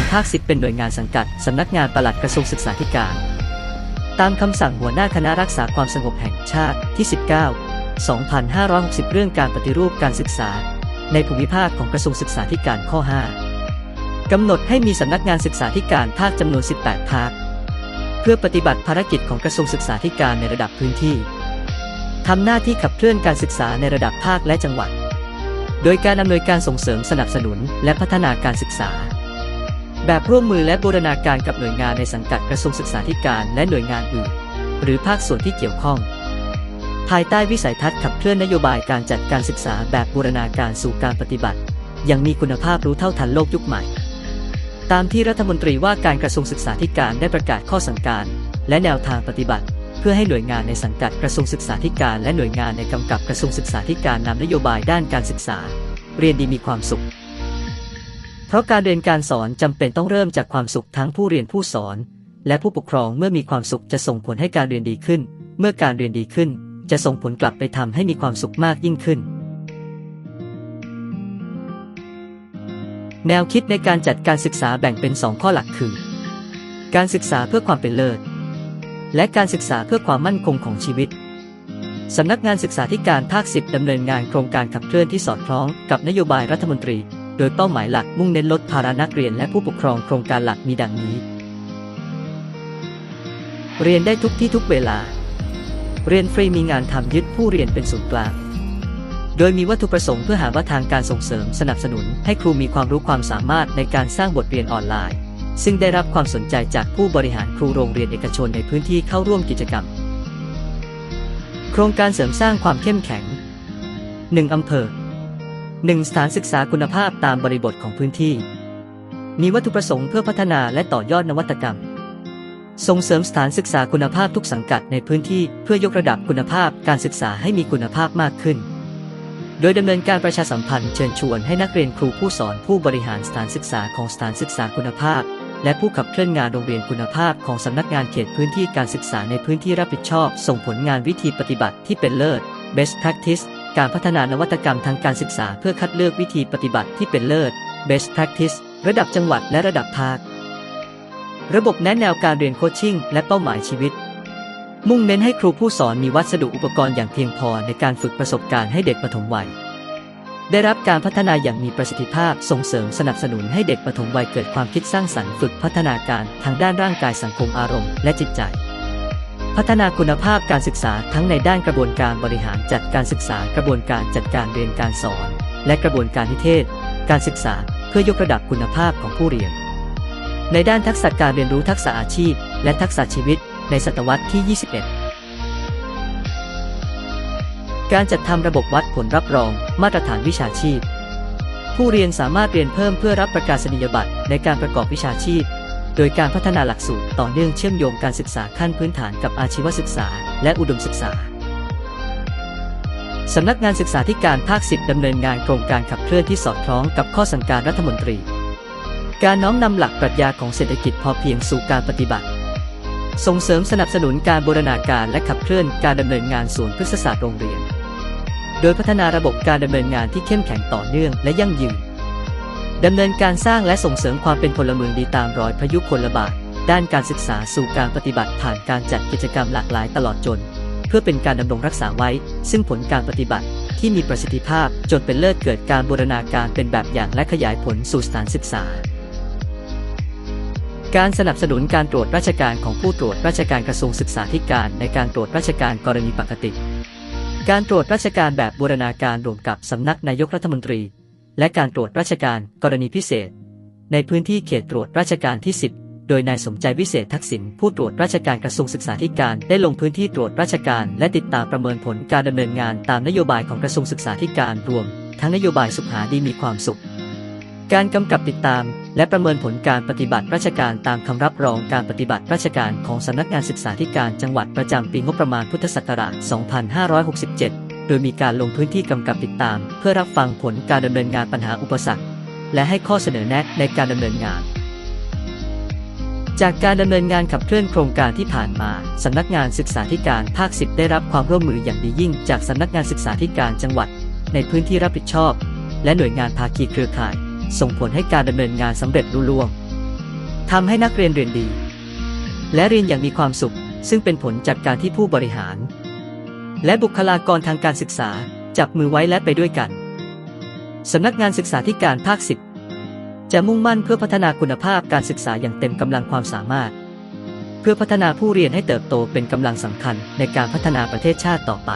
การภาคสิบเป็นหน่วยงานสังกัด สำนักงานปลัดกระทรวงศึกษาธิการ ตามคำสั่งหัวหน้าคณะรักษาความสงบแห่งชาติที่ 19 2560 เรื่องการปฏิรูปการศึกษา ในภูมิภาคของกระทรวงศึกษาธิการข้อ 5 กำหนดให้มีสำนักงานศึกษาธิการภาคจำนวน 18 ภาค เพื่อปฏิบัติภารกิจของกระทรวงศึกษาธิการในระดับพื้นที่ทำหน้าที่ขับเคลื่อนการศึกษาในระดับภาคและจังหวัด โดยการอำนวยการส่งเสริมสนับสนุนและพัฒนาการศึกษา แบบร่วมมือและบูรณาการกับหน่วยงานในสังกัดกระทรวงศึกษาธิการและหน่วยงานอื่น หรือภาคส่วนที่เกี่ยวข้อง ภายใต้วิสัยทัศน์ขับเคลื่อนนโยบายการจัดการศึกษาแบบบูรณาการสู่การปฏิบัติ อยังมีคุณภาพรู้เท่าทันโลกยุคใหม่ ตามที่รัฐมนตรีว่าการกระทรวงศึกษาธิการได้ประกาศข้อสั่งการ และแนวทางปฏิบัติ เพื่อให้หน่วยงานในสังกัดกระทรวงศึกษาธิการและหน่วยงานในกำกับกระทรวงศึกษาธิการนำนโยบายด้านการศึกษา เรียนดีมีความสุข เพราะการเรียนการสอนจำเป็นต้องเริ่มจากความสุขทั้งผู้เรียนผู้สอน และผู้ปกครองเมื่อมีความสุขจะส่งผลให้การเรียนดีขึ้น เมื่อการเรียนดีขึ้น จะส่งผลกลับไปทำให้มีความสุขมากยิ่งขึ้น แนวคิดในการจัดการศึกษาแบ่งเป็น 2 ข้อหลักคือ การศึกษาเพื่อความเป็นเลิศ และการศึกษาเพื่อความมั่นคงของชีวิตสำนักงานศึกษาธิการภาค 10 ดำเนินงานโครงการขับเคลื่อนที่สอดคล้องกับนโยบายรัฐมนตรี โดยเป้าหมายหลักมุ่งเน้นลดภาระนักเรียนและผู้ปกครองโครงการหลักมีดังนี้ เรียนได้ทุกที่ทุกเวลา เรียนฟรีมีงานทำยึดผู้เรียนเป็นศูนย์กลาง โดยมีวัตถุประสงค์เพื่อหาว่าทางการส่งเสริมสนับสนุน ให้ครูมีความรู้ความสามารถในการสร้างบทเรียนออนไลน์ ซึ่งได้รับความสนใจจากผู้บริหารครูโรงเรียนเอกชนในพื้นที่เข้าร่วมกิจกรรม โครงการเสริมสร้างความเข้มแข็ง 1 อำเภอ 1 สถานศึกษาคุณภาพตามบริบทของพื้นที่ มีวัตถุประสงค์เพื่อพัฒนาและต่อยอดนวัตกรรม ส่งเสริมสถานศึกษาคุณภาพทุกสังกัดในพื้นที่เพื่อยกระดับคุณภาพการศึกษาให้มีคุณภาพมากขึ้น โดยดำเนินการประชาสัมพันธ์เชิญชวนให้นักเรียนครูผู้สอนผู้บริหารสถานศึกษาของสถานศึกษาคุณภาพ และผู้ขับเคลื่อนงานโรงเรียนคุณภาพของสำนักงานเขตพื้นที่การศึกษาในพื้นที่รับผิดชอบ ส่งผลงานวิธีปฏิบัติที่เป็นเลิศ best practice การพัฒนานวัตกรรมทางการศึกษาเพื่อคัดเลือกวิธีปฏิบัติที่เป็นเลิศ best practice ระดับจังหวัดและระดับภาค ระบบแนะแนวการเรียนโคชชิ่งและเป้าหมายชีวิต มุ่งเน้นให้ครูผู้สอนมีวัสดุอุปกรณ์อย่างเพียงพอในการฝึกประสบการณ์ให้เด็กปฐมวัย ได้รับการพัฒนาอย่างมีประสิทธิภาพส่งเสริมสนับสนุนให้เด็กปฐมวัยเกิดความคิดสร้างสรรค์ฝึกพัฒนาการทางด้านร่างกายสังคมอารมณ์และจิตใจ พัฒนาคุณภาพการศึกษาทั้งในด้านกระบวนการบริหารจัดการศึกษากระบวนการจัดการเรียนการสอน และกระบวนการนิเทศ การศึกษาเพื่อยกระดับคุณภาพของผู้เรียน ในด้านทักษะการเรียนรู้ทักษะอาชีพ และทักษะชีวิตในศตวรรษที่ 21 การจัดทำระบบวัดผลรับรอง มาตรฐานวิชาชีพ ผู้เรียนสามารถเรียนเพิ่มเพื่อรับประกาศนียบัตรในการประกอบวิชาชีพ ดยการพัฒนาหลักสูตรต่อเนื่องเชื่อมโยงการศึกษาขั้นพื้นฐานกับอาชีวศึกษา และอุดมศึกษา สำนักงานศึกษาธิการภาค 10 ดำเนินงานโครงการขับเคลื่อนที่สอดคล้องกับข้อสั่งการรัฐมนตรี การน้อมนำหลักปรัชญาของเศรษฐกิจพอเพียงสู่การปฏิบัติ ส่งเสริมสนับสนุนการบูรณาการและขับเคลื่อนการดำเนินงานศูนพฤกษศาสตร์โรงเรียน โดยพัฒนาระบบการดำเนินงานที่เข้มแข็งต่อเนื่องและยั่งยืน ดำเนินการสร้างและส่งเสริมความเป็นพลเมืองดีตามรอยพระยุคลบาท ด้านการศึกษาสู่การปฏิบัติผ่านการจัดกิจกรรมหลากหลายตลอดจน เพื่อเป็นการดำรงรักษาไว้ ซึ่งผลการปฏิบัติที่มีประสิทธิภาพจนเป็นเลิศเกิดการบูรณาการเป็นแบบอย่างและขยายผลสู่สถานศึกษา การสนับสนุนการตรวจราชการของผู้ตรวจราชการกระทรวงศึกษาธิการในการตรวจราชการกรณีปกติ การตรวจราชการแบบบูรณาการรวมกับสำนักนายกรัฐมนตรี และการตรวจราชการกรณีพิเศษ ในพื้นที่เขตตรวจราชการที่ 10 โดยนายสมใจวิเศษทักษิณผู้ตรวจราชการกระทรวงศึกษาธิการได้ลงพื้นที่ตรวจราชการและติดตามประเมินผลการดำเนินงานตามนโยบายของกระทรวงศึกษาธิการรวม ทั้งนโยบายสุขหาดีมีความสุข การกำกับติดตาม และประเมินผลการปฏิบัติราชการตามคำรับรองการปฏิบัติราชการของสำนักงานศึกษาธิการจังหวัดประจำปีงบประมาณพุทธศักราช 2567 ดยมีการลงพื้นที่กำกับติดตาม เพื่อรับฟังผลการดำเนินงานปัญหาอุปสรรค และให้ข้อเสนอแนะในการดำเนินงาน จากการดำเนินงานขับเคลื่อนโครงการที่ผ่านมาสำนักงานศึกษาธิการภาค 10 ได้รับความร่วมมืออย่างดียิ่ง จากสำนักงานศึกษาธิการจังหวัด ในพื้นที่รับผิดชอบ และหน่วยงานภาคีเครือข่าย ส่งผลให้การดำเนินงานสำเร็จรุ่ล่วงทำให้นักเรียนเรียนดี และเรียนอย่างมีความสุข ซึ่งเป็นผลจากการที่ผู้บริหาร และบุคลากรทางการศึกษา จับมือไว้และไปด้วยกัน สำนักงานศึกษาธิการภาค 10 จะมุ่งมั่นเพื่อพัฒนาคุณภาพการศึกษาอย่างเต็มกำลังความสามารถ เพื่อพัฒนาผู้เรียนให้เติบโตเป็นกำลังสำคัญในการพัฒนาประเทศชาติต่อไป